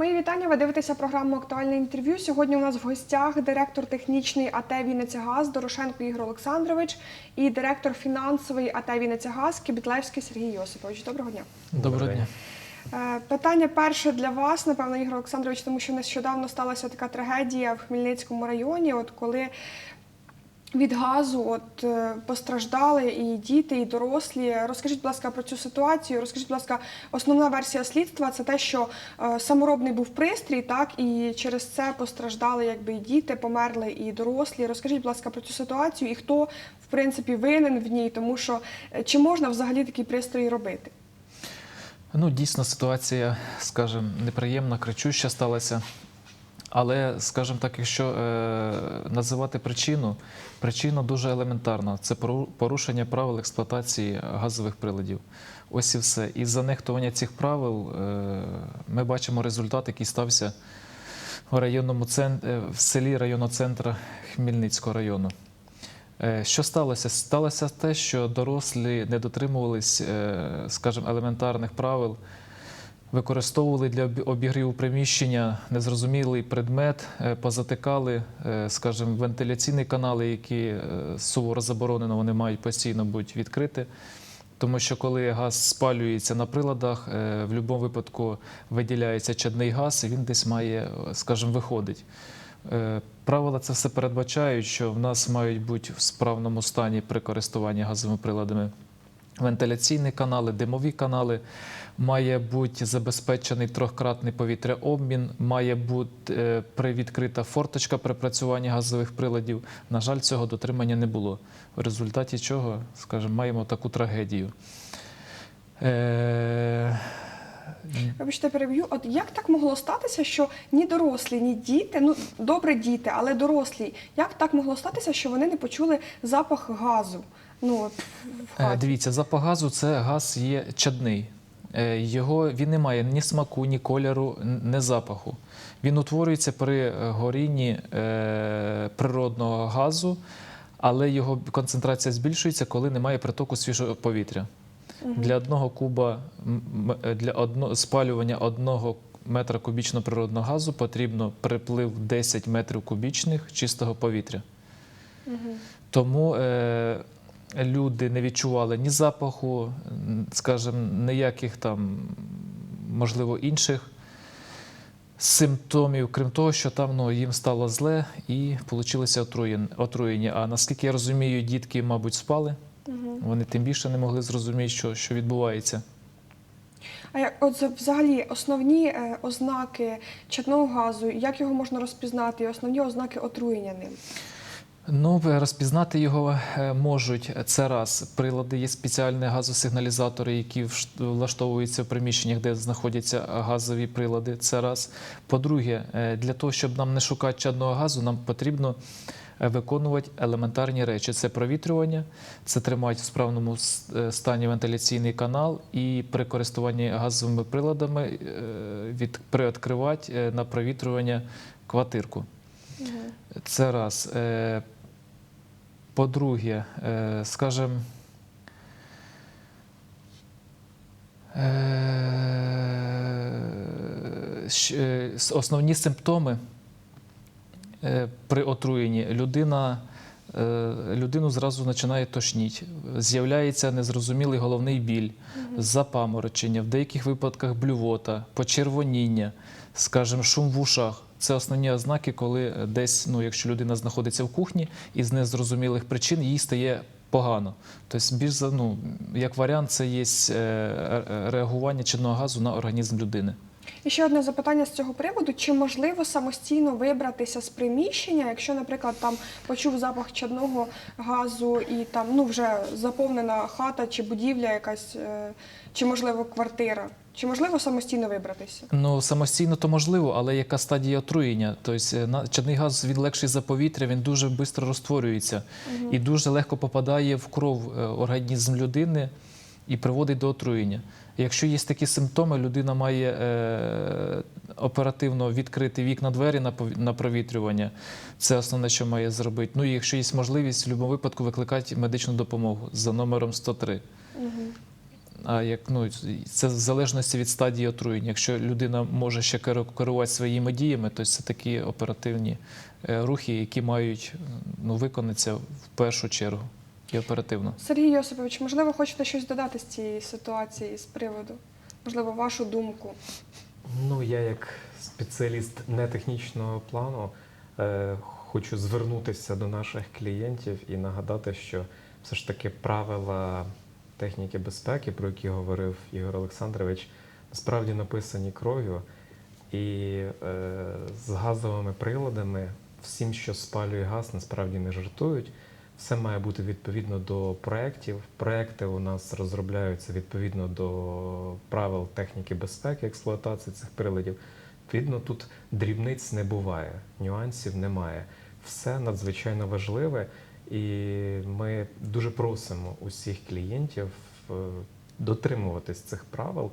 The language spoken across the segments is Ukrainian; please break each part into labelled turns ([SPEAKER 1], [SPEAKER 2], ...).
[SPEAKER 1] Мої вітання. Ви дивитеся програму Актуальне інтерв'ю. Сьогодні у нас в гостях директор технічний АТ «Вінницягаз» Дорошенко Ігор Олександрович і директор фінансовий АТ «Вінницягаз» Кібітлевський Сергій Йосипович. Доброго дня.
[SPEAKER 2] Доброго дня.
[SPEAKER 1] Е, Питання перше для вас, напевно, Ігор Олександрович, тому що нещодавно сталася така трагедія в Хмельницькому районі, от коли від газу от е, постраждали і діти, і дорослі. Розкажіть, будь ласка, про цю ситуацію. Розкажіть, будь ласка, основна версія слідства це те, що е, саморобний був пристрій, так і через це постраждали якби і діти, померли і дорослі. Розкажіть, будь ласка, про цю ситуацію і хто в принципі винен в ній, тому що е, чи можна взагалі такий пристрій робити?
[SPEAKER 2] Ну, дійсно, ситуація, скажімо, неприємна, кричуща сталася. Але, скажімо так, якщо е, називати причину, причина дуже елементарна. Це порушення правил експлуатації газових приладів. Ось і все. І за нехтування цих правил е, ми бачимо результат, який стався в районному цен- е, в селі районного центру Хмельницького району. Е, Що сталося? Сталося те, що дорослі не дотримувались, е, скажімо, елементарних правил, використовували для обігріву приміщення незрозумілий предмет, е, позатикали, е, скажімо, вентиляційні канали, які е, суворо заборонено, вони мають постійно бути відкриті. Тому що коли газ спалюється на приладах, в будь-якому випадку виділяється чадний газ, і він десь має, скажімо, виходить. Правила це все передбачають, що в нас мають бути в справному стані при користуванні газовими приладами вентиляційні канали, димові канали. Має бути забезпечений трьохкратний повітряобмін, має бути е, привідкрита форточка при працюванні газових приладів. На жаль, цього дотримання не було. В результаті чого, скажімо, маємо таку трагедію. Е,
[SPEAKER 1] Вибачте, переб'ю. От як так могло статися, що ні дорослі, ні діти, ну добре діти, але дорослі, як так могло статися, що вони не почули запах газу? Ну от в
[SPEAKER 2] Е,
[SPEAKER 1] хаті?
[SPEAKER 2] Дивіться, запах газу це газ є чадний. Е, Його він не має ні смаку, ні кольору, ні запаху. Він утворюється при е, горінні е, природного газу, але його концентрація збільшується, коли немає притоку свіжого повітря. Для одного куба е, для одно, спалювання одного метра кубічного природного газу потрібно приплив 10 метрів кубічних чистого повітря. Тому е, люди не відчували ні запаху, скажімо, ніяких там, можливо, інших симптомів, крім того, що там ну, їм стало зле і отруєн- отруєння. А наскільки я розумію, дітки, мабуть, спали. Вони тим більше не могли зрозуміти, що, що відбувається.
[SPEAKER 1] А як от взагалі основні е, ознаки чадного газу, як його можна розпізнати, і основні ознаки отруєння ним?
[SPEAKER 2] Ну, розпізнати його е, можуть. Це раз. Прилади є спеціальні газосигналізатори, які влаштовуються в приміщеннях, де знаходяться газові прилади. Це раз. По-друге, е, для того, щоб нам не шукати чадного газу, нам потрібно е, виконувати елементарні речі: це провітрювання, це тримати в справному стані вентиляційний канал, і при користуванні газовими приладами від приоткривати на провітрювання квартирку. Це раз. Е, По-друге, е, скажем, е, основні симптоми при отруєнні людина. Людину зразу починає тошніть, з'являється незрозумілий головний біль, запаморочення, в деяких випадках блювота, почервоніння, скажімо, шум в ушах. Це основні ознаки, коли десь, ну, якщо людина знаходиться в кухні і з незрозумілих причин їй стає погано. Тобто, більш ну, як варіант, це є е, е, реагування чинного газу на організм людини.
[SPEAKER 1] І ще одне запитання з цього приводу: чи можливо самостійно вибратися з приміщення, якщо, наприклад, там почув запах чадного газу і там ну вже заповнена хата чи будівля якась, е, чи можливо квартира? Чи можливо самостійно вибратися?
[SPEAKER 2] Ну, самостійно то можливо, але яка стадія отруєння? Тобто е, чадний газ він легший за повітря, він дуже швидко розтворюється і дуже легко попадає в кров е, організм людини і приводить до отруєння. Якщо є такі симптоми, людина має е, оперативно відкрити вікна двері на, провітрювання. Це основне, що має зробити. Ну і якщо є можливість, в будь-якому випадку викликати медичну допомогу за номером 103. А як ну це в залежності від стадії отруєння. Якщо людина може ще керувати своїми діями, то це такі оперативні е, рухи, які мають ну, виконатися в першу чергу і оперативно.
[SPEAKER 1] Сергій Йосипович, можливо, хочете щось додати з цієї ситуації з приводу? Можливо, вашу думку.
[SPEAKER 3] Ну, я як спеціаліст не технічного плану е, хочу звернутися до наших клієнтів і нагадати, що все ж таки правила техніки безпеки, про які говорив Ігор Олександрович, насправді написані кров'ю. І е, з газовими приладами всім, що спалює газ, насправді не жартують. Все має бути відповідно до проєктів. Проекти у нас розробляються відповідно до правил техніки безпеки, експлуатації цих приладів. Відповідно, тут дрібниць не буває, нюансів немає. Все надзвичайно важливе, і ми дуже просимо усіх клієнтів е, дотримуватись цих правил,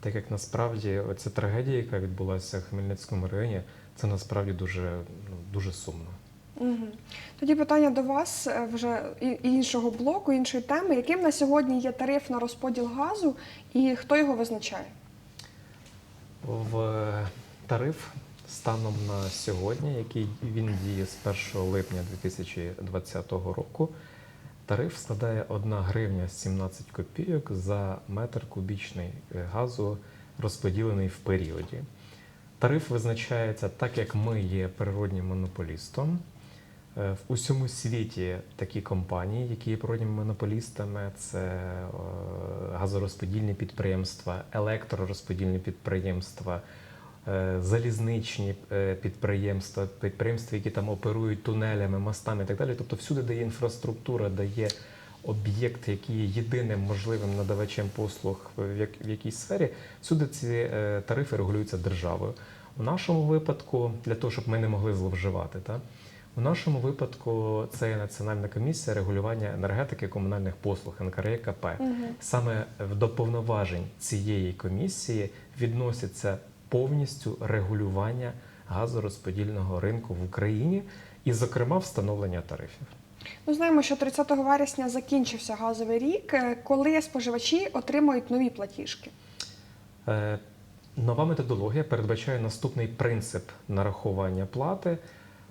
[SPEAKER 3] так як насправді оця трагедія, яка відбулася в Хмельницькому районі, це насправді дуже, ну, дуже сумно.
[SPEAKER 1] Угу. Тоді питання до вас е, вже іншого блоку, іншої теми. Яким на сьогодні є тариф на розподіл газу і хто його визначає?
[SPEAKER 3] В е, тариф станом на сьогодні, який він діє з 1 липня 2020 року, тариф складає 1 гривня 17 копійок за метр кубічний газу, розподілений в періоді. Тариф визначається так, як ми є природнім монополістом. Е, В усьому світі такі компанії, які є природніми монополістами, це е, газорозподільні підприємства, електророзподільні підприємства, залізничні е, підприємства, підприємства, які там оперують тунелями, мостами і так далі. Тобто всюди, де є інфраструктура, де є об'єкт, який є єдиним можливим надавачем послуг в як- в якійсь сфері, всюди ці е, тарифи регулюються державою. У нашому випадку, для того, щоб ми не могли зловживати, та, у нашому випадку це є Національна комісія регулювання енергетики комунальних послуг НКРЕКП. Саме в- до повноважень цієї комісії відноситься повністю регулювання газорозподільного ринку в Україні і, зокрема, встановлення тарифів.
[SPEAKER 1] Ну, знаємо, що 30 вересня закінчився газовий рік, е, коли споживачі отримують нові платіжки.
[SPEAKER 3] Е, Нова методологія передбачає наступний принцип нарахування плати.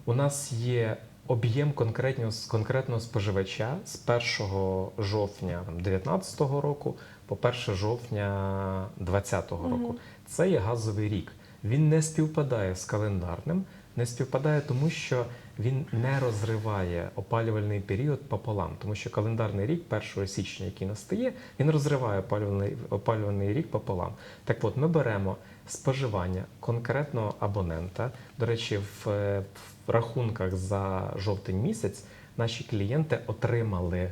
[SPEAKER 3] У нас є об'єм конкретного, конкретного споживача з 1 жовтня 2019 року по 1 жовтня 2020 року.
[SPEAKER 1] Мгм.
[SPEAKER 3] Це є газовий рік. Він не співпадає з календарним, не співпадає, тому що він не розриває опалювальний період пополам, тому що календарний рік 1 січня, який настає, він розриває опалювальний, опалювальний рік пополам. Так от ми беремо споживання конкретного абонента. До речі, в, е, в рахунках за жовтень місяць наші клієнти отримали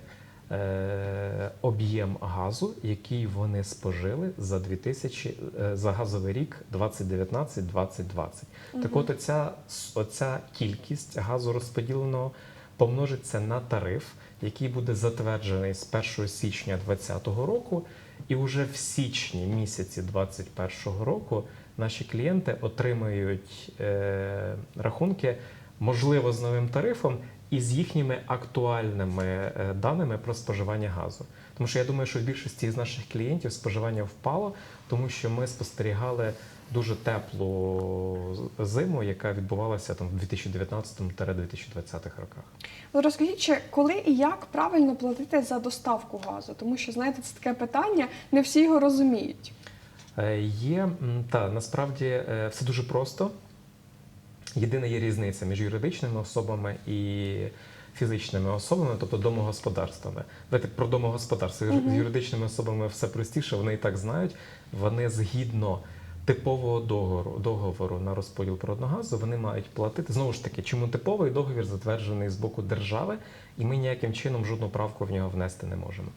[SPEAKER 3] е, об'єм газу, який вони спожили за 2000, е, за газовий рік 2019-2020. Так от оця, оця кількість газу розподіленого помножиться на тариф, який буде затверджений з 1 січня 2020 року, і вже в січні місяці 2021 року наші клієнти отримають е, рахунки, можливо, з новим тарифом і з їхніми актуальними е, даними про споживання газу. Тому що я думаю, що в більшості з наших клієнтів споживання впало, тому що ми спостерігали дуже теплу зиму, яка відбувалася там в 2019-2020 роках.
[SPEAKER 1] Розкажіть, чи коли і як правильно платити за доставку газу? Тому що, знаєте, це таке питання, не всі його розуміють.
[SPEAKER 3] Е, Є та насправді е, все дуже просто. Єдина є різниця між юридичними особами і фізичними особами, тобто домогосподарствами. Давайте про домогосподарство. З юридичними особами все простіше, вони і так знають. Вони згідно типового договору, договору на розподіл природного газу, вони мають платити. Знову ж таки, чому типовий договір затверджений з боку держави, і ми ніяким чином жодну правку в нього внести не можемо.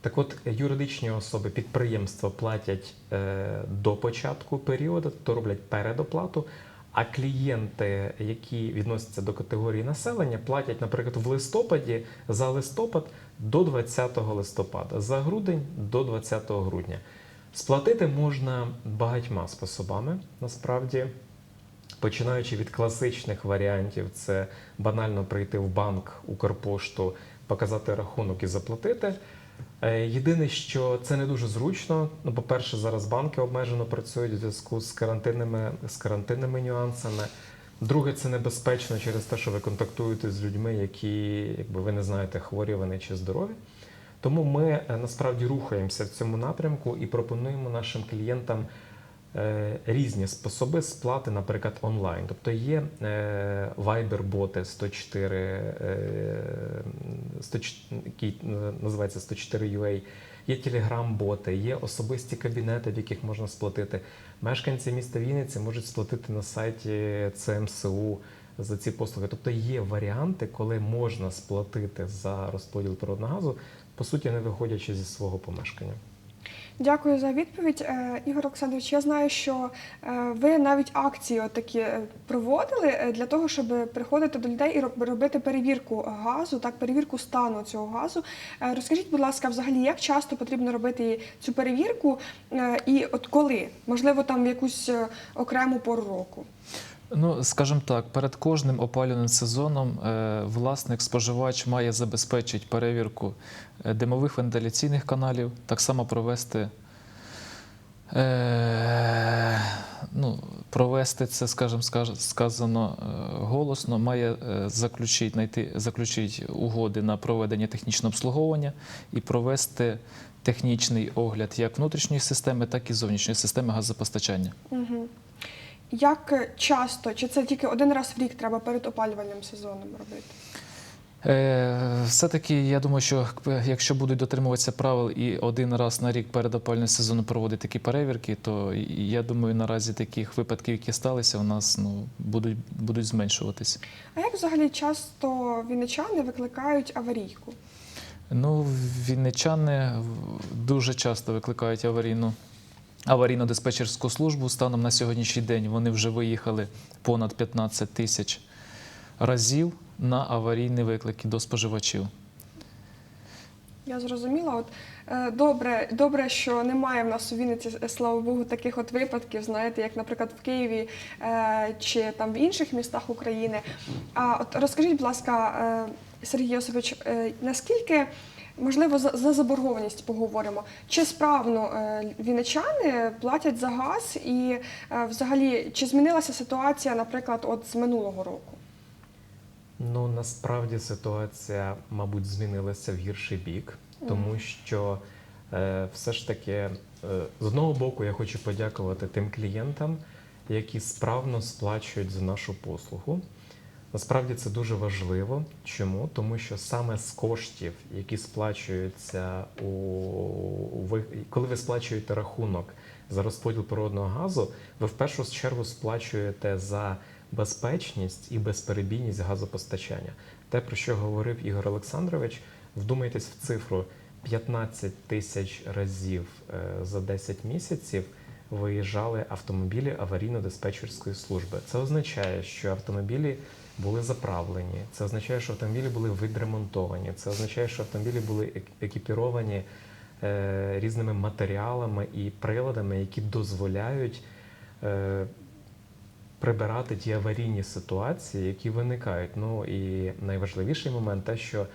[SPEAKER 3] Так от юридичні особи, підприємства платять е, до початку періоду, то роблять передоплату. А клієнти, які відносяться до категорії населення, платять, наприклад, в листопаді за листопад до 20 листопада, за грудень до 20 грудня. Сплатити можна багатьма способами, насправді. Починаючи від класичних варіантів, це банально прийти в банк, Укрпошту, показати рахунок і заплатити. Е, Єдине, що це не дуже зручно. Ну, по-перше, зараз банки обмежено працюють у зв'язку з карантинними, з карантинними нюансами. Друге, це небезпечно через те, що ви контактуєте з людьми, які, якби ви не знаєте, хворі вони чи здорові. Тому ми е, насправді рухаємося в цьому напрямку і пропонуємо нашим клієнтам різні способи сплати, наприклад, онлайн. Тобто є е, Viber-боти 104, е, 104 який е, називається 104 UA, є Telegram-боти, є особисті кабінети, в яких можна сплатити. Мешканці міста Вінниці можуть сплатити на сайті ЦМСУ за ці послуги. Тобто є варіанти, коли можна сплатити за розподіл природного газу, по суті, не виходячи зі свого помешкання.
[SPEAKER 1] Дякую за відповідь, Е, Ігор Олександрович. Я знаю, що е, ви навіть акції такі е, проводили для того, щоб приходити до людей і робити перевірку газу, так перевірку стану цього газу. Розкажіть, будь ласка, взагалі, як часто потрібно робити цю перевірку, і от коли? Можливо, там в якусь окрему пору року.
[SPEAKER 2] Ну, скажімо так, перед кожним опалювальним сезоном е, власник споживач має забезпечити перевірку е, димових вентиляційних каналів, так само провести. Е, ну, провести це, скажімо, скаж- сказано голосно, має заключити, знайти, заключити угоди на проведення технічного обслуговування і провести технічний огляд як внутрішньої системи, так і зовнішньої системи газопостачання.
[SPEAKER 1] Угу. Як часто, чи це тільки один раз в рік треба перед опалювальним сезоном робити?
[SPEAKER 2] Е, Все-таки я думаю, що е, якщо будуть дотримуватися правил і один раз на рік перед опальним сезоном проводити такі перевірки, то я думаю, наразі таких випадків, які сталися, у нас ну, будуть, будуть зменшуватися.
[SPEAKER 1] А як взагалі часто вінничани викликають аварійку?
[SPEAKER 2] Ну, вінничани дуже часто викликають аварійну. Аварійно-диспетчерську службу станом на сьогоднішній день вони вже виїхали понад 15 тисяч разів на аварійні виклики до споживачів.
[SPEAKER 1] Я зрозуміла. От е, добре, добре, що немає в нас у Вінниці, е, слава Богу, таких от випадків, знаєте, як, наприклад, в Києві е, чи там в інших містах України. А от розкажіть, будь ласка, Сергій Йосипович, е, наскільки можливо за, за заборгованість поговоримо? Чи справно е, вінничани платять за газ, і е, взагалі чи змінилася ситуація, наприклад, от з минулого року?
[SPEAKER 3] Ну насправді ситуація, мабуть, змінилася в гірший бік, тому що е, все ж таки, е, з одного боку, я хочу подякувати тим клієнтам, які справно сплачують за нашу послугу. Насправді це дуже важливо. Чому? Тому що саме з коштів, які сплачуються у, ви, коли ви сплачуєте рахунок за розподіл природного газу, ви в першу чергу сплачуєте за безпечність і безперебійність газопостачання. Те, про що говорив Ігор Олександрович, вдумайтесь в цифру 15 тисяч разів е, за 10 місяців виїжджали автомобілі аварійно-диспетчерської служби. Це означає, що автомобілі були заправлені, це означає, що автомобілі були відремонтовані, це означає, що автомобілі були екіпіровані е, різними матеріалами і приладами, які дозволяють е, прибирати ті аварійні ситуації, які виникають. Ну і найважливіший момент те, що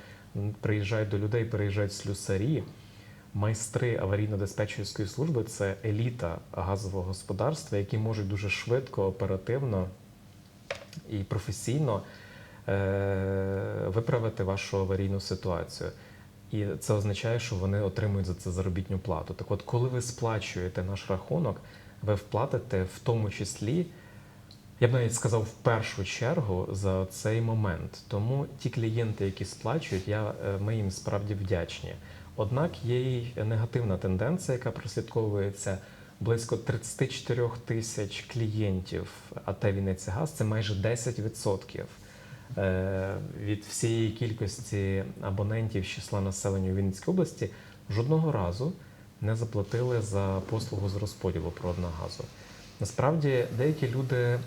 [SPEAKER 3] приїжджають до людей, приїжджають слюсарі. Майстри аварійно-диспетчерської служби це еліта газового господарства, які можуть дуже швидко, оперативно і професійно е- виправити вашу аварійну ситуацію. І це означає, що вони отримують за це заробітну плату. Так от, коли ви сплачуєте наш рахунок, ви вплатите в тому числі, я б навіть сказав, в першу чергу за цей момент. Тому ті клієнти, які сплачують, я, е, ми їм справді вдячні. Однак є й негативна тенденція, яка прослідковується. Близько 34 тисяч клієнтів АТ Вінниця Газ це майже 10% е, від всієї кількості абонентів з числа населення у Вінницькій області жодного разу не заплатили за послугу з розподілу природного газу. Насправді деякі люди е,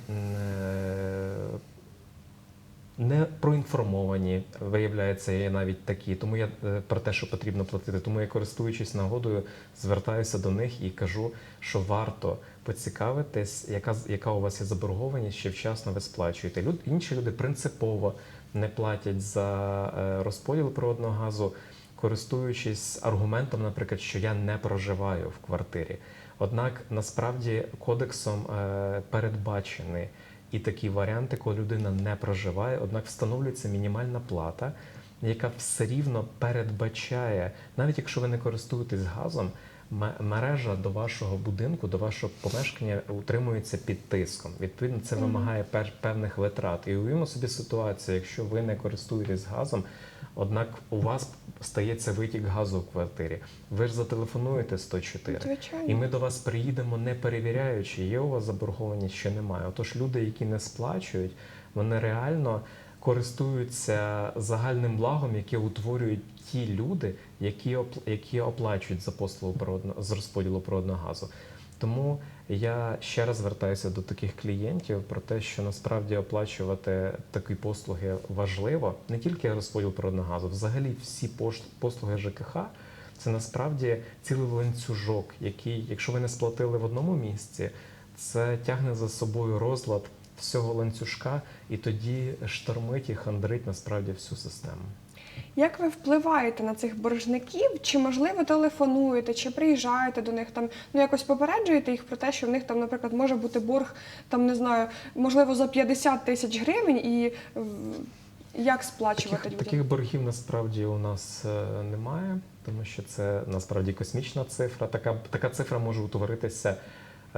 [SPEAKER 3] не проінформовані, виявляється, є навіть такі. Тому я е, про те, що потрібно платити. Тому я користуючись нагодою, звертаюся до них і кажу, що варто поцікавитись, яка яка у вас є заборгованість, чи вчасно ви сплачуєте. Люд, інші люди принципово не платять за е, розподіл природного газу. користуючись аргументом, наприклад, що я не проживаю в квартирі. Однак насправді кодексом е, передбачені і такі варіанти, коли людина не проживає, однак встановлюється мінімальна плата, яка все рівно передбачає, навіть якщо ви не користуєтесь газом, мережа до вашого будинку, до вашого помешкання утримується під тиском. Відповідно, це вимагає певних витрат. І уявімо собі ситуацію, якщо ви не користуєтесь газом, однак у вас стається витік газу в квартирі. Ви ж зателефонуєте 104.
[SPEAKER 1] Звичайно.
[SPEAKER 3] І ми до вас приїдемо не перевіряючи, є у вас заборгованість чи немає. Отож, люди, які не сплачують, вони реально користуються загальним благом, яке утворюють ті люди, які які оплачують за послугу природно- з розподілу природного газу. Тому я ще раз звертаюся до таких клієнтів про те, що насправді оплачувати такі послуги важливо, не тільки розподіл природного газу, взагалі всі послуги ЖКХ. Це насправді цілий ланцюжок, який, якщо ви не сплатили в одному місці, це тягне за собою розлад всього ланцюжка, і тоді штормить і хандрить насправді всю систему.
[SPEAKER 1] Як ви впливаєте на цих боржників? Чи можливо телефонуєте, чи приїжджаєте до них там? Ну якось попереджуєте їх про те, що в них там, наприклад, може бути борг там не знаю, можливо, за 50 тисяч гривень, і як сплачувати
[SPEAKER 3] Таких, таких боргів насправді у нас е, немає, тому що це насправді космічна цифра. Така, така цифра може утворитися.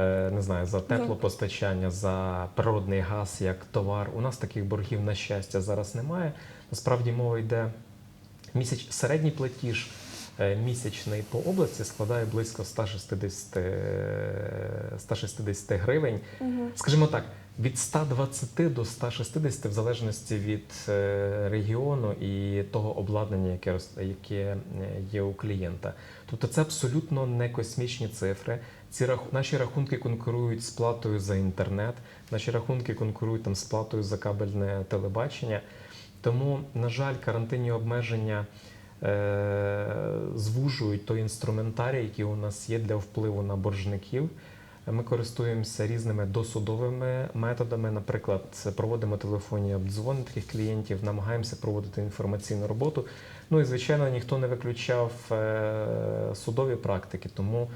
[SPEAKER 3] Е, Не знаю, за теплопостачання, за природний газ як товар. У нас таких боргів, на щастя, зараз немає. Насправді мова йде місяч, середній платіж е, місячний по області складає близько 160, е, 160 гривень.
[SPEAKER 1] Мгм.
[SPEAKER 3] Скажімо так, від 120 до 160, в залежності від е, регіону і того обладнання, яке, яке е, є у клієнта. Тобто це абсолютно не космічні цифри. Ці рах... Наші рахунки конкурують з платою за інтернет, наші рахунки конкурують там з платою за кабельне телебачення. Тому, на жаль, карантинні обмеження е, звужують той інструментарій, який у нас є для впливу на боржників. Ми користуємося різними досудовими методами. Наприклад, проводимо телефонні обдзвони таких клієнтів, намагаємося проводити інформаційну роботу. Ну і звичайно, ніхто не виключав е, судові практики, тому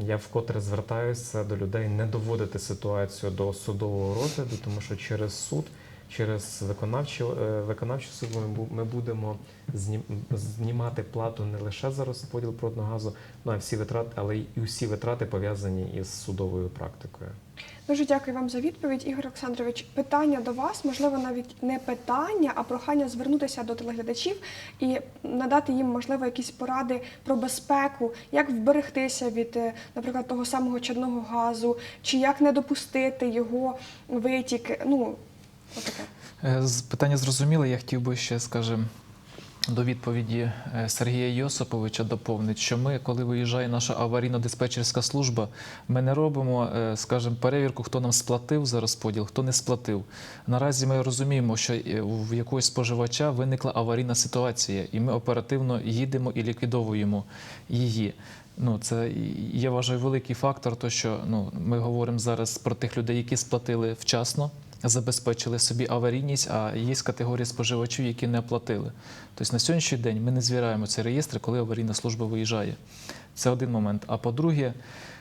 [SPEAKER 3] я вкотре звертаюся до людей не доводити ситуацію до судового розгляду, тому що через суд, через виконавчу, е, виконавчу силу ми ми будемо знім- знімати плату не лише за розподіл природного газу, ну а всі витрати, але й усі витрати пов'язані із судовою практикою.
[SPEAKER 1] Дуже дякую вам за відповідь, Ігор Олександрович. Питання до вас, можливо, навіть не питання, а прохання звернутися до телеглядачів і надати їм, можливо, якісь поради про безпеку, як вберегтися від, е, наприклад, того самого чадного газу, чи як не допустити його витік. Ну,
[SPEAKER 2] Питання зрозуміле. Я хотів би ще, скажімо, до відповіді е, Сергія Йосиповича доповнити, що ми, коли виїжджає наша аварійно-диспетчерська служба, ми не робимо, е, скажімо, перевірку, хто нам сплатив за розподіл, хто не сплатив. Наразі ми розуміємо, що е, в якогось споживача виникла аварійна ситуація, і ми оперативно їдемо і ліквідовуємо її. Ну, це я вважаю великий фактор, то що ну, ми говоримо зараз про тих людей, які сплатили вчасно, забезпечили собі аварійність, а є категорія споживачів, які не оплатили. Тобто на сьогоднішній день ми не звіряємо цей реєстр, коли аварійна служба виїжджає. Це один момент. А по-друге,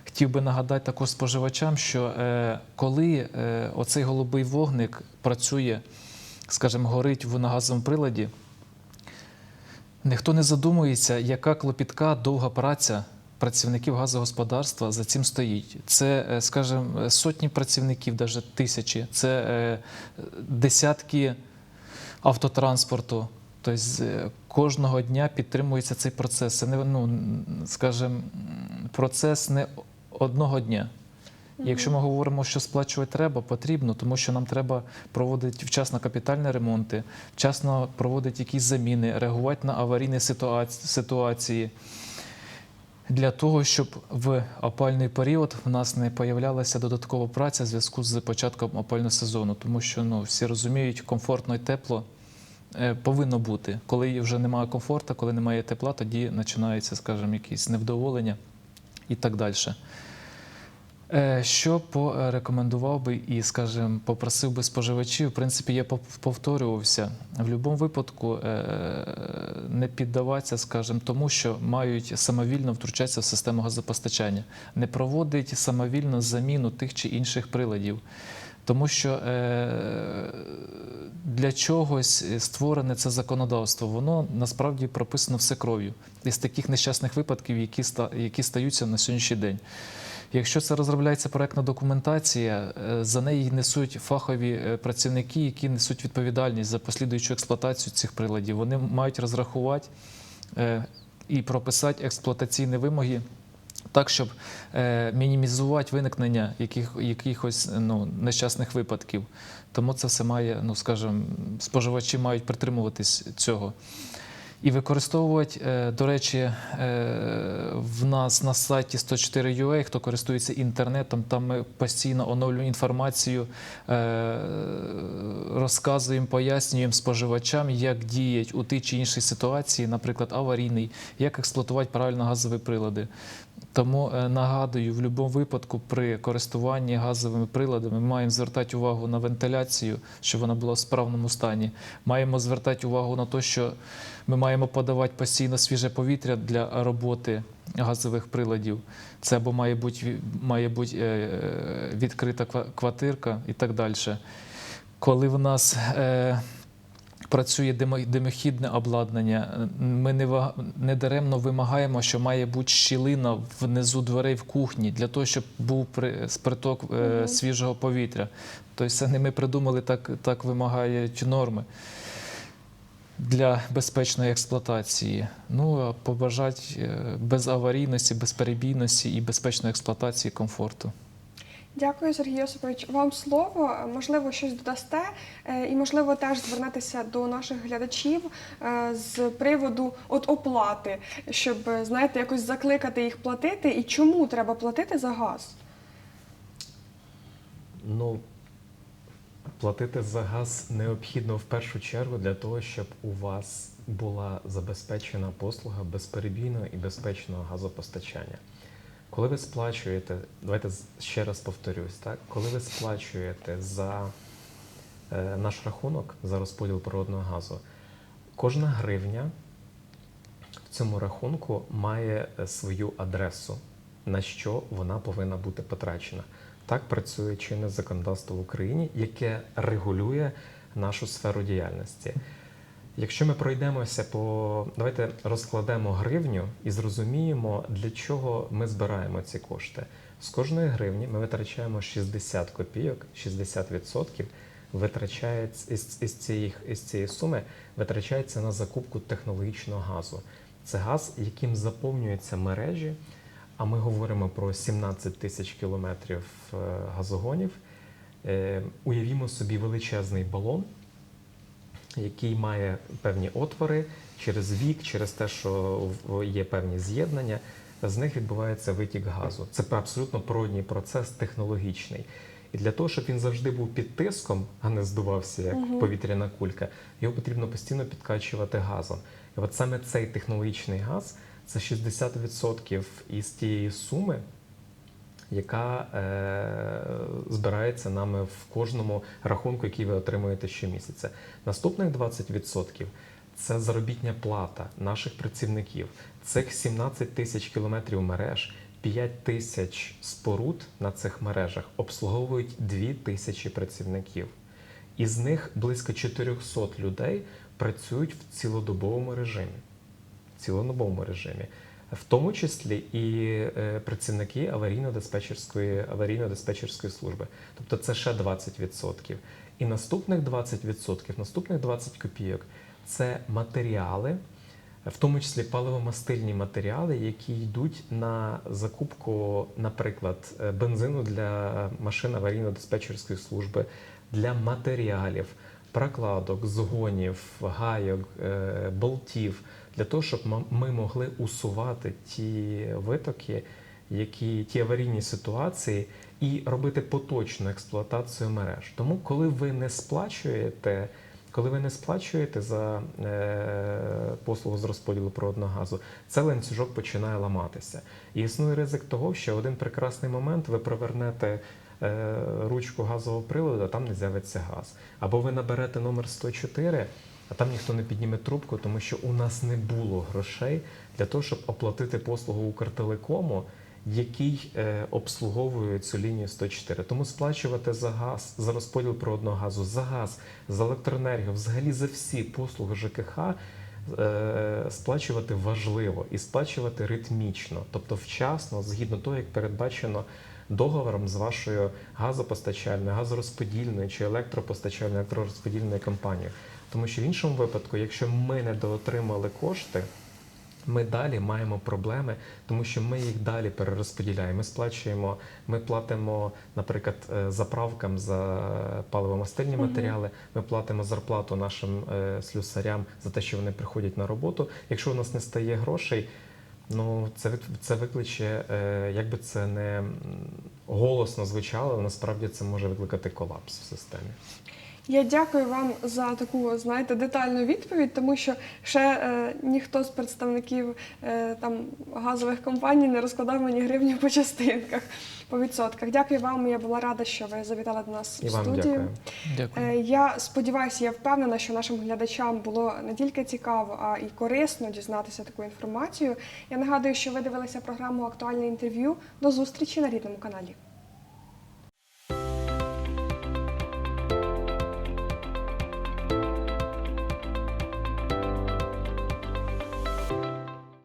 [SPEAKER 2] хотів би нагадати також споживачам, що е, коли е, оцей голубий вогник працює, скажімо, горить в газовому приладі, ніхто не задумується, яка клопітка довга праця працівників газогосподарства за цим стоїть. Це, е, скажімо, сотні працівників, навіть тисячі, це е, десятки автотранспорту. Тобто е, кожного дня підтримується цей процес. Це не ну, скажімо, процес не одного дня. Якщо ми говоримо, що сплачувати треба, потрібно, тому що нам треба проводити вчасно капітальні ремонти, вчасно проводити якісь заміни, реагувати на аварійні ситуаці- ситуації. Для того, щоб в опальний період в нас не появлялася додаткова праця в зв'язку з початком опального сезону, тому що ну, всі розуміють, комфортно і тепло е, повинно бути. Коли вже немає комфорту, коли немає тепла, тоді починаються, скажімо, якісь невдоволення і так далі. Е, Що порекомендував би і, скажімо, попросив би споживачів, в принципі, я повторювався. В будь-якому випадку е, не піддаватися, скажімо, тому, що мають самовільно втручатися в систему газопостачання, не проводить самовільно заміну тих чи інших приладів. Тому що е, для чогось створене це законодавство, воно насправді прописано все кров'ю із таких нещасних випадків, які стаються на сьогоднішній день. Якщо це розробляється проектна документація, е, за неї несуть фахові е, працівники, які несуть відповідальність за послідуючу експлуатацію цих приладів. Вони мають розрахувати е, і прописати експлуатаційні вимоги так, щоб е, мінімізувати виникнення яких, якихось ну, нещасних випадків. Тому це все має, ну скажімо, споживачі мають притримуватись цього. І використовувати, е, до речі, е, в нас на сайті 104.ua, хто користується інтернетом, там ми постійно оновлюємо інформацію, е, розказуємо, пояснюємо споживачам, як діять у тій чи іншій ситуації, наприклад, аварійний, як експлуатувати правильно газові прилади. Тому е, нагадую, в будь-якому випадку при користуванні газовими приладами ми маємо звертати увагу на вентиляцію, щоб вона була в справному стані. Маємо звертати увагу на те, що ми маємо подавати постійно свіже повітря для роботи газових приладів. Це або має бути, має бути е, відкрита ква- квартирка і так далі. Коли в нас е, працює димо- димохідне обладнання, ми не, ва- не даремно вимагаємо, що має бути щілина внизу дверей в кухні для того, щоб був при- приток е, свіжого повітря. Тобто це не ми придумали, так, так вимагають норми для безпечної експлуатації. Ну а побажати е, безаварійності, безперебійності і безпечної експлуатації комфорту.
[SPEAKER 1] Дякую, Сергій Йосипович. Вам слово. Можливо, щось додасте, е, і можливо теж звернетеся до наших глядачів е, з приводу от оплати, щоб знаєте, якось закликати їх платити. І чому треба платити за газ?
[SPEAKER 3] Ну, платити за газ необхідно в першу чергу для того, щоб у вас була забезпечена послуга безперебійного і безпечного газопостачання. Коли ви сплачуєте, давайте ще раз повторюсь, так? коли ви сплачуєте за е, наш рахунок за розподіл природного газу, кожна гривня в цьому рахунку має е, свою адресу, на що вона повинна бути потрачена. Так працює чинне законодавство в Україні, яке регулює нашу сферу діяльності. Якщо ми пройдемося по давайте розкладемо гривню і зрозуміємо, для чого ми збираємо ці кошти. З кожної гривні ми витрачаємо 60 копійок, 60% витрачається із, із, цієї, із цієї суми витрачається на закупку технологічного газу. Це газ, яким заповнюються мережі. А ми говоримо про 17 тисяч кілометрів е, газогонів. Е, Уявімо собі величезний балон, який має певні отвори через вік, через те, що є певні з'єднання. З них відбувається витік газу. Це абсолютно природній процес технологічний. І для того, щоб він завжди був під тиском, а не здувався як
[SPEAKER 1] Мгм.
[SPEAKER 3] повітряна кулька, його потрібно постійно підкачувати газом. І от саме цей технологічний газ це 60% із тієї суми, яка е, збирається нами в кожному рахунку, який ви отримуєте щомісяця. Наступних 20% це заробітня плата наших працівників. Цих 17 тисяч кілометрів мереж, 5 тисяч споруд на цих мережах обслуговують 2 тисячі працівників. Із них близько 400 людей працюють в цілодобовому режимі. В цілодобовому режимі. В тому числі і е, працівники аварійно-диспетчерської аварійно-диспетчерської служби. Тобто це ще 20%. І наступних 20%, наступних 20 копійок це матеріали, в тому числі паливомастильні матеріали, які йдуть на закупку, наприклад, е, бензину для машин аварійно-диспетчерської служби, для матеріалів, прокладок, згонів, гайок, е, болтів, для того, щоб ми могли усувати ті витоки, які ті аварійні ситуації, і робити поточну експлуатацію мереж. Тому, коли ви не сплачуєте Коли ви не сплачуєте за е, послугу з розподілу природного газу, цей ланцюжок починає ламатися. І існує ризик того, що один прекрасний момент ви провернете е, ручку газового приладу, а там не з'явиться газ. Або ви наберете номер 104, а там ніхто не підніме трубку, тому що у нас не було грошей для того, щоб оплатити послугу Укртелекому, який е, обслуговує цю лінію 104. Тому сплачувати за газ, за розподіл природного газу, за газ, за електроенергію, взагалі за всі послуги ЖКХ. е, Сплачувати важливо і сплачувати ритмічно, тобто вчасно, згідно того, як передбачено договором з вашою газопостачальною, газорозподільною чи електропостачальною електророзподільною компанією. Тому що в іншому випадку, якщо ми не доотримали кошти, ми далі маємо проблеми, тому що ми їх далі перерозподіляємо. Ми сплачуємо, ми платимо, наприклад, е, заправкам за паливомастильні
[SPEAKER 1] Мгм.
[SPEAKER 3] матеріали. Ми платимо зарплату нашим е, слюсарям за те, що вони приходять на роботу. Якщо у нас не стає грошей, ну це це викличе, е, якби це не голосно звучало, але насправді це може викликати колапс в системі.
[SPEAKER 1] Я дякую вам за таку, знаєте, детальну відповідь, тому що ще е, ніхто з представників е, там газових компаній не розкладав мені гривню по частинках, по відсотках. Дякую вам. Я була рада, що ви завітали до нас
[SPEAKER 3] І
[SPEAKER 1] в
[SPEAKER 3] вам
[SPEAKER 1] студію.
[SPEAKER 3] дякую.
[SPEAKER 2] Дякую.
[SPEAKER 1] Е, Я сподіваюся, я впевнена, що нашим глядачам було не тільки цікаво, а й корисно дізнатися таку інформацію. Я нагадую, що ви дивилися програму Актуальне інтерв'ю. До зустрічі на рідному каналі.